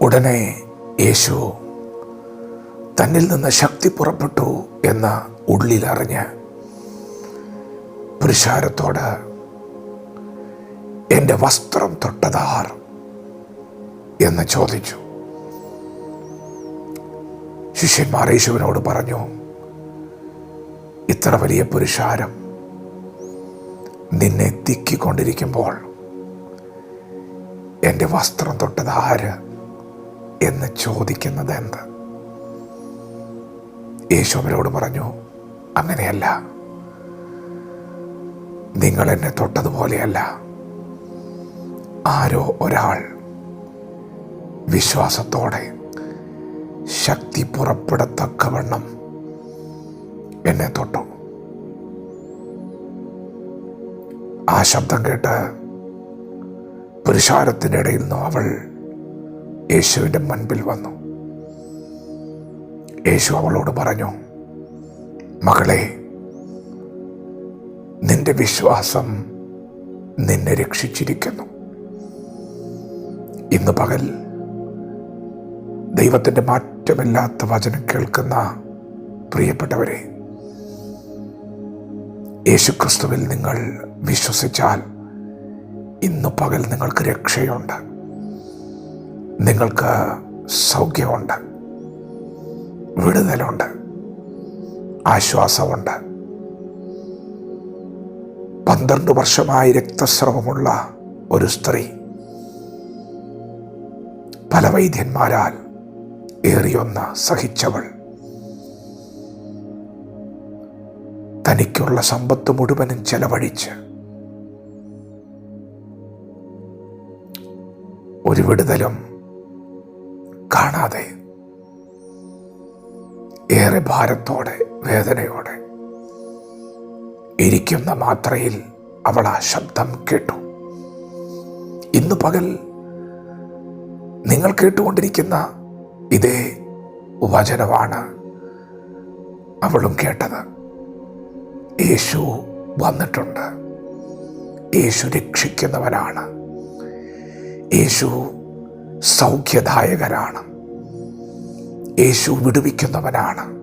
ഉടനെ യേശു തന്നിൽ നിന്ന് ശക്തി പുറപ്പെട്ടു എന്ന് ഉള്ളിലറിഞ്ഞ് പുരുഷാരത്തോട് എന്റെ വസ്ത്രം തൊട്ടതാർ എന്ന് ചോദിച്ചു. ശിഷ്യന്മാർ യേശുവിനോട് പറഞ്ഞു ഇത്ര വലിയ പുരുഷാരം നിന്നെ തിക്കിക്കൊണ്ടിരിക്കുമ്പോൾ എന്റെ വസ്ത്രം തൊട്ടത് ആര് എന്ന് ചോദിക്കുന്നത് എന്ത്? യേശു അവരോട് പറഞ്ഞു അങ്ങനെയല്ല. നിങ്ങൾ എന്നെ തൊട്ടതുപോലെയല്ല. ആരോ ഒരാൾ വിശ്വാസത്തോടെ ശക്തി പുറപ്പെടത്തക്കവണ്ണം എന്നെ തൊട്ടു. ആ ശബ്ദം കേട്ട് പുരുഷാരത്തിന്റെ ഇടയിൽ നിന്നും അവൾ യേശുവിന്റെ മുൻപിൽ വന്നു. യേശു അവളോട് പറഞ്ഞു മകളെ നിന്റെ വിശ്വാസം നിന്നെ രക്ഷിച്ചിരിക്കുന്നു. ഇന്ന് പകൽ ദൈവത്തിന്റെ മാറ്റമില്ലാത്ത വചനം കേൾക്കുന്ന പ്രിയപ്പെട്ടവരെ യേശുക്രിസ്തുവിൽ നിങ്ങൾ വിശ്വസിച്ചാൽ ഇന്ന് പകൽ നിങ്ങൾക്ക് രക്ഷയുണ്ട്. നിങ്ങൾക്ക് സൗഖ്യമുണ്ട്. വിടുതലുണ്ട്. ആശ്വാസമുണ്ട്. പന്ത്രണ്ട് വർഷമായി രക്തസ്രവമുള്ള ഒരു സ്ത്രീ പല വൈദ്യന്മാരാൽ ഏറിയൊന്ന് സഹിച്ചവൾ. തനിക്കുള്ള സമ്പത്ത് മുഴുവനും ചെലവഴിച്ച് ഒരു വിടുതലും കാണാതെ ഏറെ ഭാരത്തോടെ വേദനയോടെ ഇരിക്കുന്ന മാത്രയിൽ അവൾ ആ ശബ്ദം കേട്ടു. ഇന്ന് പകൽ നിങ്ങൾ കേട്ടുകൊണ്ടിരിക്കുന്ന ഇതേ വചനമാണ് അവളും കേട്ടത്. യേശു വന്നിട്ടുണ്ട്. യേശു രക്ഷിക്കുന്നവനാണ്. യേശു സൗഖ്യദായകനാണ്. യേശു വിടുവിക്കുന്നവനാണ്.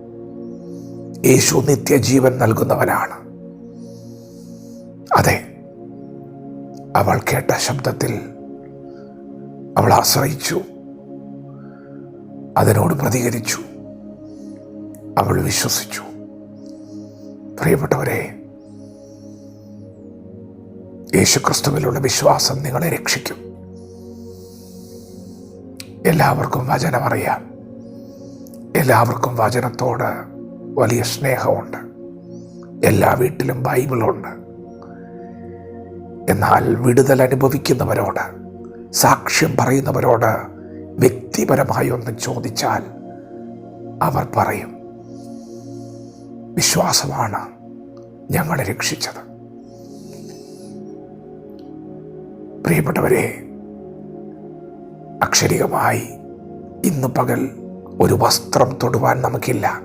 യേശു നിത്യജീവൻ നൽകുന്നവനാണ്. അതെ അവൾ കേട്ട ശബ്ദത്തിൽ അവൾ ആശ്രയിച്ചു. അതിനോട് പ്രതികരിച്ചു. അവൾ വിശ്വസിച്ചു. പ്രിയപ്പെട്ടവരെ യേശുക്രിസ്തുവിലുള്ള വിശ്വാസം നിങ്ങളെ രക്ഷിക്കും. എല്ലാവർക്കും വചനം അറിയാം എല്ലാവർക്കും വചനത്തോട് വലിയ സ്നേഹമുണ്ട്. എല്ലാ വീട്ടിലും ബൈബിളുണ്ട്. എന്നാൽ വിടുതൽ അനുഭവിക്കുന്നവരോട് സാക്ഷ്യം പറയുന്നവരോട് വ്യക്തിപരമായി ഒന്ന് ചോദിച്ചാൽ അവർ പറയും വിശ്വാസമാണ് ഞങ്ങളെ രക്ഷിച്ചത്. പ്രിയപ്പെട്ടവരെ അക്ഷരികമായി ഇന്ന് പകൽ ഒരു വസ്ത്രം തൊടുവാൻ നമുക്കില്ല.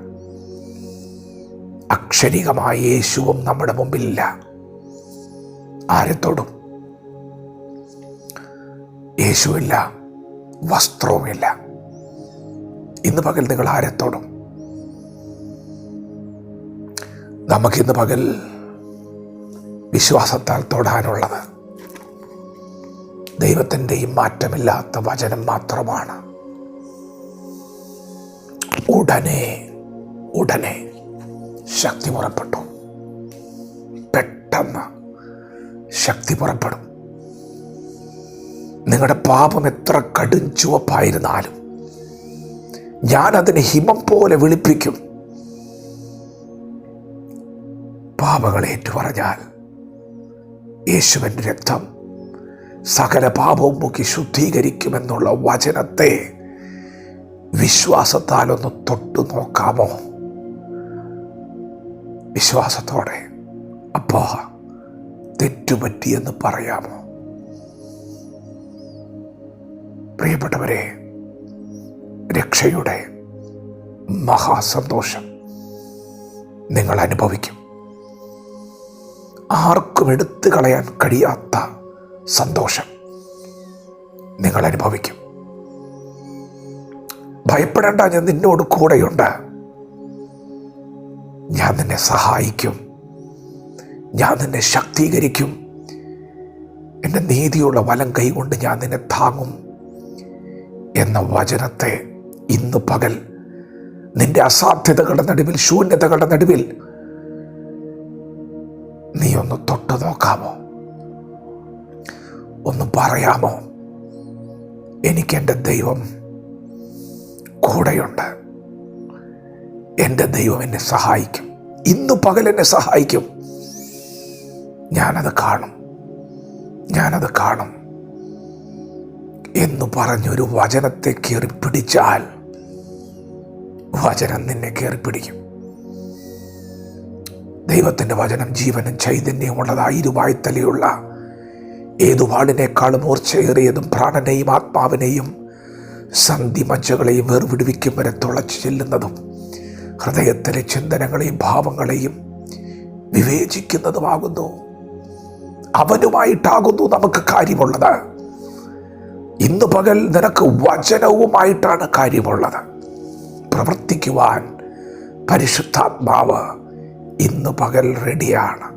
അക്ഷരികമായ യേശുവും നമ്മുടെ മുമ്പിലില്ല. ആരെ തൊടും? യേശുവില്ല വസ്ത്രവുമില്ല. ഇന്ന് പകൽ നിങ്ങൾ ആരെ തൊടും? നമുക്കിന്ന് പകൽ വിശ്വാസത്താൽ തൊടാനുള്ളത് ദൈവത്തിന്റെയും മാറ്റമില്ലാത്ത വചനം മാത്രമാണ്. ഉടനെ ഉടനെ ശക്തി പുറപ്പെട്ടു. പെട്ടെന്ന് ശക്തി പുറപ്പെടും. നിങ്ങളുടെ പാപം എത്ര കടും ചുവപ്പായിരുന്നാലും ഞാൻ അതിനെ ഹിമം പോലെ വിളിപ്പിക്കും. പാപങ്ങളെ ഏറ്റുപറഞ്ഞാൽ യേശുവിന്റെ രക്തം സകല പാപവും മുക്കി ശുദ്ധീകരിക്കുമെന്നുള്ള വചനത്തെ വിശ്വാസത്താൽ ഒന്ന് തൊട്ടു നോക്കാമോ? വിശ്വാസത്തോടെ അപ്പാ തെറ്റുപറ്റിയെന്ന് പറയാമോ? പ്രിയപ്പെട്ടവരെ രക്ഷയുടെ മഹാസന്തോഷം നിങ്ങൾ അനുഭവിക്കും. ആർക്കും എടുത്തു കളയാൻ കഴിയാത്ത സന്തോഷം നിങ്ങൾ അനുഭവിക്കും. ഭയപ്പെടേണ്ട ഞാൻ നിന്നോട് കൂടെയുണ്ട്. ഞാൻ നിന്നെ സഹായിക്കും. ഞാൻ നിന്നെ ശക്തീകരിക്കും. എന്റെ നീതിയുള്ള വലം കൈകൊണ്ട് ഞാൻ നിന്നെ താങ്ങും. എന്ന വചനത്തെ ഇന്ന് പകൽ നിന്റെ അസാധ്യതകളുടെ നടുവിൽ ശൂന്യതകളുടെ നടുവിൽ നീ ഒന്ന് തൊട്ടു നോക്കാമോ? ഒന്ന് പറയാമോ? എനിക്ക് എന്റെ ദൈവം കൂടെയുണ്ട്. എന്റെ ദൈവം എന്നെ സഹായിക്കും. ഇന്ന് പകൽ എന്നെ സഹായിക്കും. ഞാനത് കാണും. ഞാനത് കാണും. എന്ന് പറഞ്ഞൊരു വചനത്തെ കയറി പിടിച്ചാൽ വചനം നിന്നെ കയറി പിടിക്കും. ദൈവത്തിന്റെ വചനം ജീവനും ചൈതന്യമുള്ളതായി ഇരുവായ്ത്തലയുള്ള ഏതു മൂർച്ചയേറിയതും പ്രാണനെയും ആത്മാവിനെയും സന്ധി മജ്ജകളെയും വേർവിടുവിക്കും വരെ തുളച്ചു ചെല്ലുന്നതും ഹൃദയത്തിലെ ചിന്തനങ്ങളെയും ഭാവങ്ങളെയും വിവേചിക്കുന്നതുമാകുന്നു. അവനുമായിട്ടാകുന്നു നമുക്ക് കാര്യമുള്ളത്. ഇന്ന് പകൽ നിനക്ക് വചനവുമായിട്ടാണ് കാര്യമുള്ളത്. പ്രവർത്തിക്കുവാൻ പരിശുദ്ധാത്മാവ് ഇന്ന് പകൽ റെഡിയാണ്.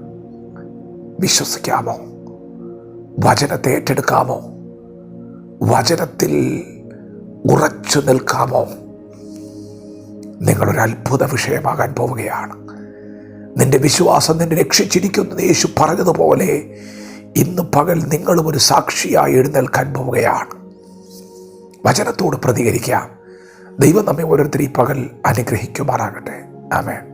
വിശ്വസിക്കാമോ? വചനത്തെ ഏറ്റെടുക്കാമോ? വചനത്തിൽ ഉറച്ചു നിൽക്കാമോ? നിങ്ങളൊരു അത്ഭുത വിഷയമാകാൻ പോവുകയാണ്. നിന്റെ വിശ്വാസം നിന്നെ രക്ഷിച്ചിരിക്കുന്നു. യേശു പറഞ്ഞതുപോലെ ഇന്ന് പകൽ നിങ്ങളും ഒരു സാക്ഷിയായി എഴുന്നേൽക്കാൻ പോവുകയാണ്. വചനത്തോട് പ്രതികരിക്കാം. ദൈവം നമ്മെ ഓരോരുത്തർ ഈ പകൽ അനുഗ്രഹിക്കുമാറാകട്ടെ. ആമേൻ.